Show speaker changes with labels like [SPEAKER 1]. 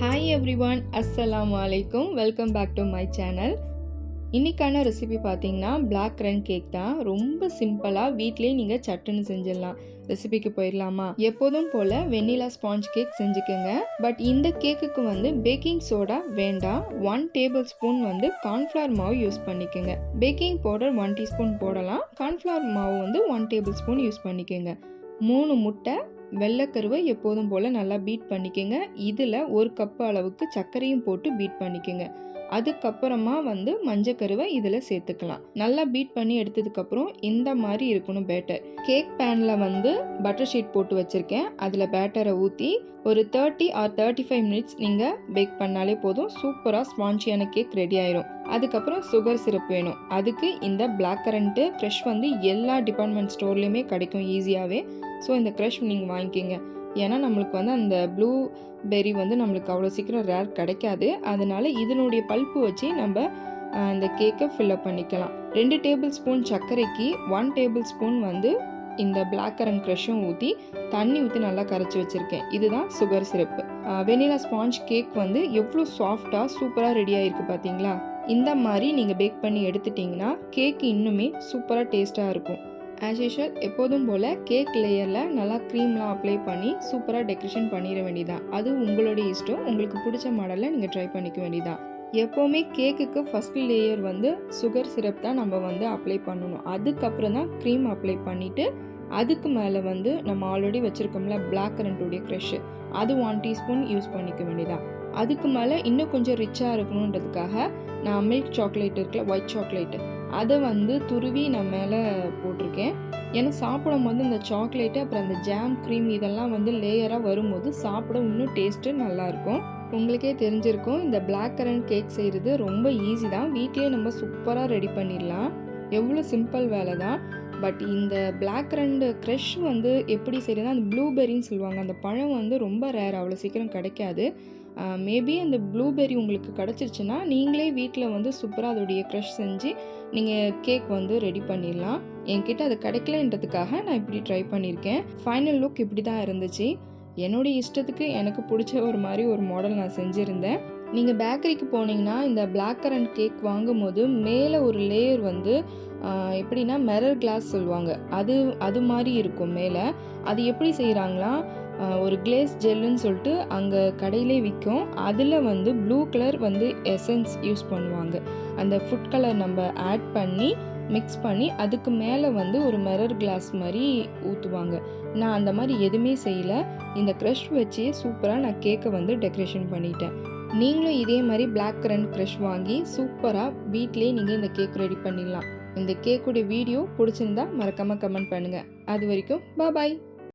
[SPEAKER 1] Hi every one அஸ்ஸலாம் வலைக்கும் welcome back to my channel இன்றைக்கான ரெசிபி பார்த்தீங்கன்னா பிளாக் ரன் கேக் தான். ரொம்ப சிம்பிளாக வீட்லேயே நீங்கள் சட்டுன்னு செஞ்சிடலாம். ரெசிபிக்கு போயிடலாமா? எப்போதும் போல் வெண்ணிலா ஸ்பாஞ்ச் கேக் செஞ்சுக்கோங்க. பட் இந்த கேக்குக்கு வந்து பேக்கிங் சோடா வேண்டாம். ஒன் டேபிள் ஸ்பூன் வந்து கார்ன்ஃப்ளவர் மாவு யூஸ் பண்ணிக்கோங்க. பேக்கிங் பவுடர் ஒன் டீஸ்பூன் போடலாம். கார்ன்ஃப்ளவர் மாவு வந்து ஒன் டேபிள் ஸ்பூன் யூஸ் பண்ணிக்கோங்க. மூணு முட்டை வெள்ளைக்கருவை எப்போதும் போல் நல்லா பீட் பண்ணிக்கோங்க. இதில் ஒரு கப்பு அளவுக்கு சர்க்கரையும் போட்டு பீட் பண்ணிக்கோங்க. அதுக்கப்புறமா வந்து மஞ்சக்கருவை இதில் சேர்த்துக்கலாம். நல்லா பீட் பண்ணி எடுத்ததுக்கப்புறம் இந்த மாதிரி இருக்கணும் பேட்டர் கேக் பேனில் வந்து பட்டர் ஷீட் போட்டு வச்சுருக்கேன். அதில் பேட்டரை ஊற்றி ஒரு thirty or thirty five minutes நீங்கள் பேக் பண்ணாலே போதும். சூப்பராக ஸ்பான்ஜியான கேக் ரெடி ஆயிரும். அதுக்கப்புறம் சுகர் சிரப் வேணும். அதுக்கு இந்த பிளாக் கரண்ட்டு க்ரஷ் வந்து எல்லா டிபார்ட்மெண்ட் ஸ்டோர்லேயுமே கிடைக்கும் ஈஸியாகவே ஸோ இந்த க்ரஷ் நீங்கள் வாங்கிக்கிங்க. ஏன்னா நம்மளுக்கு வந்து அந்த ப்ளூ பெரி வந்து நம்மளுக்கு அவ்வளோ சீக்கிரம் ரேர் கிடைக்காது. அதனால் இதனுடைய பல்ப்பு வச்சு நம்ம அந்த கேக்கை ஃபில்லப் பண்ணிக்கலாம். ரெண்டு டேபிள் ஸ்பூன் சர்க்கரைக்கு ஒன் டேபிள் ஸ்பூன் வந்து இந்த பிளாக் கரண்ட் க்ரஷும் ஊற்றி தண்ணி ஊற்றி நல்லா கரைச்சி வச்சுருக்கேன். இதுதான் sugar syrup vanilla sponge cake வந்து எவ்வளோ சாஃப்டாக சூப்பராக ரெடி ஆகிருக்கு பார்த்தீங்களா இந்த மாதிரி நீங்கள் பேக் பண்ணி எடுத்துட்டிங்கன்னா கேக் இன்னுமே சூப்பராக டேஸ்ட்டாக இருக்கும். ஆஸ் யூஷுவல் எப்போதும் போல் கேக் லேயரில் நல்லா க்ரீம்லாம் அப்ளை பண்ணி சூப்பராக டெக்கரேஷன் பண்ணிட வேண்டியதான் அது உங்களுடைய இஷ்டம். உங்களுக்கு பிடிச்ச மாடலில் நீங்கள் ட்ரை பண்ணிக்க வேண்டியதான் எப்போவுமே கேக்குக்கு ஃபஸ்ட் லேயர் வந்து சுகர் சிரப் தான் நம்ம வந்து அப்ளை பண்ணணும். அதுக்கப்புறம் தான் க்ரீம் அப்ளை பண்ணிவிட்டு அதுக்கு மேலே வந்து நம்ம ஆல்ரெடி வச்சுருக்கோம்ல பிளாக் கரண்ட்டுடைய க்ரெஷ்ஷு அது ஒன் டீஸ்பூன் யூஸ் பண்ணிக்க வேண்டியதான் அதுக்கு மேலே இன்னும் கொஞ்சம் ரிச்சாக இருக்கணுன்றதுக்காக நான் மில்க் சாக்லேட் இருக்குல்ல ஒயிட் சாக்லேட்டு அதை வந்து துருவி நான் மேலே போட்டிருக்கேன். ஏன்னா சாப்பிடும் போது இந்த சாக்லேட்டு அப்புறம் அந்த ஜாம் க்ரீம் இதெல்லாம் வந்து லேயராக வரும்போது சாப்பிட இன்னும் டேஸ்ட்டு நல்லாயிருக்கும் உங்களுக்கே தெரிஞ்சிருக்கும் இந்த பிளாக் கரண்ட் கேக் செய்கிறது ரொம்ப ஈஸி தான். வீட்லேயே நம்ம சூப்பராக ரெடி பண்ணிடலாம். எவ்வளோ சிம்பிள் வேலை தான் பட் இந்த பிளாக் ரெண்டு க்ரஷ் வந்து எப்படி செய்யறதுனா அந்த ப்ளூபெரின்னு சொல்லுவாங்க. அந்த பழம் வந்து ரொம்ப ரேர் அவ்வளோ சீக்கிரம் கிடைக்காது. மேபி அந்த ப்ளூபெர்ரி உங்களுக்கு கிடச்சிருச்சுன்னா நீங்களே வீட்டில் வந்து சூப்பராக அதோடைய க்ரஷ் செஞ்சு நீங்கள் கேக் வந்து ரெடி பண்ணிடலாம். என்கிட்ட அது கிடைக்கலன்றதுக்காக நான் இப்படி ட்ரை பண்ணியிருக்கேன் ஃபைனல் லுக் இப்படி தான் இருந்துச்சு. என்னுடைய இஷ்டத்துக்கு எனக்கு பிடிச்ச ஒரு மாதிரி ஒரு மாடல் நான் செஞ்சுருந்தேன். நீங்கள் பேக்கரிக்கு போனீங்கன்னா இந்த பிளாக் கரண்ட் கேக் வாங்கும்போது மேலே ஒரு லேயர் வந்து எப்படின்னா மெரர் கிளாஸ் சொல்லுவாங்க. அது அது மாதிரி இருக்கும் மேலே. அது எப்படி செய்கிறாங்களா ஒரு கிளேஸ் ஜெல்லுன்னு சொல்லிட்டு அங்கே கடையிலே விற்கும் அதில் வந்து ப்ளூ கலர் வந்து எசன்ஸ் யூஸ் பண்ணுவாங்க. அந்த ஃபுட் கலர் நம்ம ஆட் பண்ணி மிக்ஸ் பண்ணி அதுக்கு மேலே வந்து ஒரு மிரர் கிளாஸ் மாதிரி ஊற்றுவாங்க நான் அந்த மாதிரி எதுவுமே செய்யலை. இந்த க்ரஷ் வச்சே சூப்பராக நான் கேக்கை வந்து டெக்கரேஷன் பண்ணிட்டேன். நீங்களும் இதே மாதிரி பிளாக் கரண்ட் க்ரஷ் வாங்கி சூப்பராக வீட்லேயே நீங்கள் இந்த கேக் ரெடி பண்ணிடலாம். இந்த கேக்குடைய வீடியோ பிடிச்சிருந்தா மறக்காமல் கமெண்ட் பண்ணுங்கள் அது வரைக்கும் பாய்